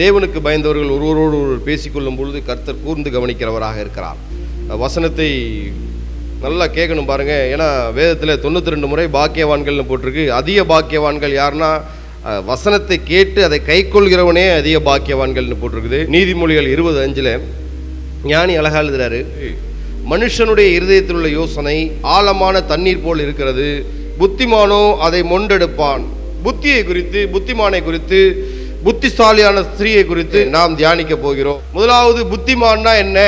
தேவனுக்கு பயந்தவர்கள் ஒருவரோடு ஒருவர் பேசிக்கொள்ளும் பொழுது கர்த்தர் கூர்ந்து கவனிக்கிறவராக இருக்கிறார். வசனத்தை நல்லா கேட்கணும் பாருங்க. ஏன்னா வேதத்தில் தொண்ணூற்றி ரெண்டு முறை பாக்கியவான்கள்னு போட்டிருக்கு. அதிக பாக்கியவான்கள் யாருன்னா வசனத்தை கேட்டு அதை கைக்கொள்கிறவனே அதிக பாக்கியவான்கள்னு போட்டிருக்குது. நீதிமொழிகள் இருபது அஞ்சில் ஞானி அழகா எழுதுறாரு. மனுஷனுடைய இருதயத்தில் உள்ள யோசனை ஆழமான தண்ணீர் போல் இருக்கிறது. புத்திமானோ அதை மொண்டெடுப்பான். புத்தியை குறித்து புத்திமானை குறித்து புத்திசாலியான ஸ்திரீயை குறித்து நாம் தியானிக்க போகிறோம். முதலாவது புத்திமான்னா என்ன?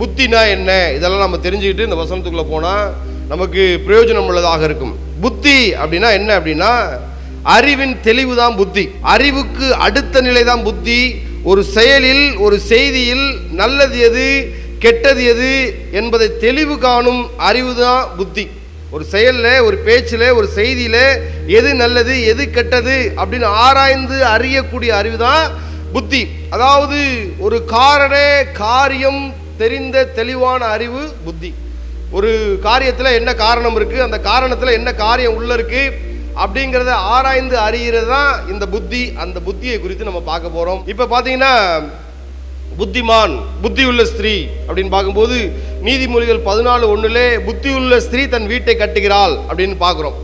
புத்தினா என்ன? இதெல்லாம் நம்ம தெரிஞ்சுக்கிட்டு இந்த வசனத்துக்குள்ள போனா நமக்கு பிரயோஜனம் உள்ளதாக இருக்கும். புத்தி அப்படின்னா என்ன அப்படின்னா அறிவின் தெளிவு தான் புத்தி. அறிவுக்கு அடுத்த நிலை தான் புத்தி. ஒரு செயலில் ஒரு செய்தியில் நல்லது எது கெட்டது எது என்பதை தெளிவு காணும் அறிவு தான் புத்தி. ஒரு செயலில் ஒரு பேச்சில் ஒரு செய்தியில் எது நல்லது எது கெட்டது அப்படின்னு ஆராய்ந்து அறியக்கூடிய அறிவு தான் புத்தி. அதாவது ஒரு காரண காரியம் தெரிந்த தெளிவான அறிவு புத்தி. ஒரு காரியத்தில் என்ன காரணம் இருக்கு அந்த காரணத்தில் என்ன காரியம் உள்ள இருக்கு அப்படிங்கிறத ஆராய்ந்து அறிகிறது தான் இந்த புத்தி. அந்த புத்தியை குறித்து நம்ம பார்க்க போறோம். இப்போ பார்த்தீங்கன்னா புத்திமான் புத்தியுள்ள ஸ்திரீ அப்படின்னு பார்க்கும்போது நீதிமொழிகள் பதினாலு ஒண்ணுலே புத்தியுள்ள ஸ்திரீ தன் வீட்டை கட்டுகிறாள் அப்படின்னு பார்க்குறோம்.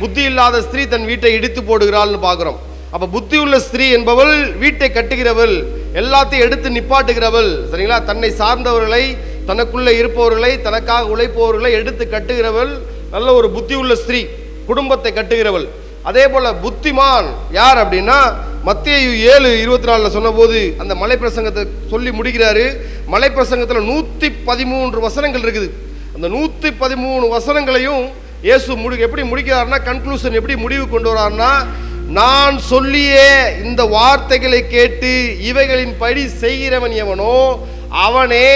புத்தி இல்லாத ஸ்திரீ தன் வீட்டை இடித்து போடுகிறாள்னு பார்க்குறோம். அப்போ புத்தி உள்ள ஸ்திரீ என்பவள் வீட்டை கட்டுகிறவள் எல்லாத்தையும் எடுத்து நிப்பாட்டுகிறவள் சரிங்களா? தன்னை சார்ந்தவர்களை தனக்குள்ளே இருப்பவர்களை தனக்காக உழைப்பவர்களை எடுத்து கட்டுகிறவள் நல்ல ஒரு புத்தி உள்ள ஸ்திரீ குடும்பத்தை கட்டுகிறவள். அதே போல புத்திமான் யார் அப்படின்னா மத்திய ஏழு இருபத்தி நாலுல சொன்னபோது அந்த மலை பிரசங்கத்தை சொல்லி முடிக்கிறாரு. மலை பிரசங்கத்தில் நூத்தி பதிமூன்று வசனங்கள் இருக்குது. அந்த நூத்தி பதிமூணு வசனங்களையும் இயேசு முடி எப்படி முடிக்கிறார்னா கன்க்ளூஷன் எப்படி முடிவு கொண்டு வராருன்னா நான் சொல்லிய இந்த வார்த்தைகளை கேட்டு இவைகளின் படி செய்கிறவன் எவனோ அவனே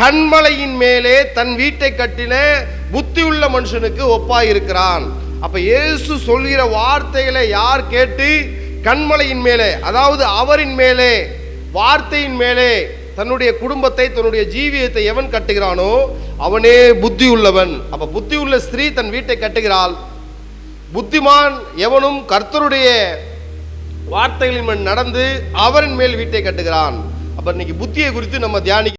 கண்மலையின் மேலே தன் வீட்டை கட்டின புத்தியுள்ள மனுஷனுக்கு ஒப்பாயிருக்கிறான். அப்ப இயேசு சொல்கிற வார்த்தைகளை யார் கேட்டு கண்மலையின் மேலே அதாவது அவரின் மேலே வார்த்தையின் மேலே தன்னுடைய குடும்பத்தை தன்னுடைய ஜீவியத்தை எவன் கட்டுகிறானோ அவனே புத்தி உள்ளவன் அப்ப புத்தி உள்ள ஸ்திரீ தன் வீட்டை கட்டுகிறாள். புத்திமான் எவனும் கர்த்தருடைய வார்த்தைகளின் நடந்து அவரின் மேல் வீட்டை கட்டுகிறான். அப்ப இன்னைக்கு புத்தியை குறித்து நம்ம தியானிக்க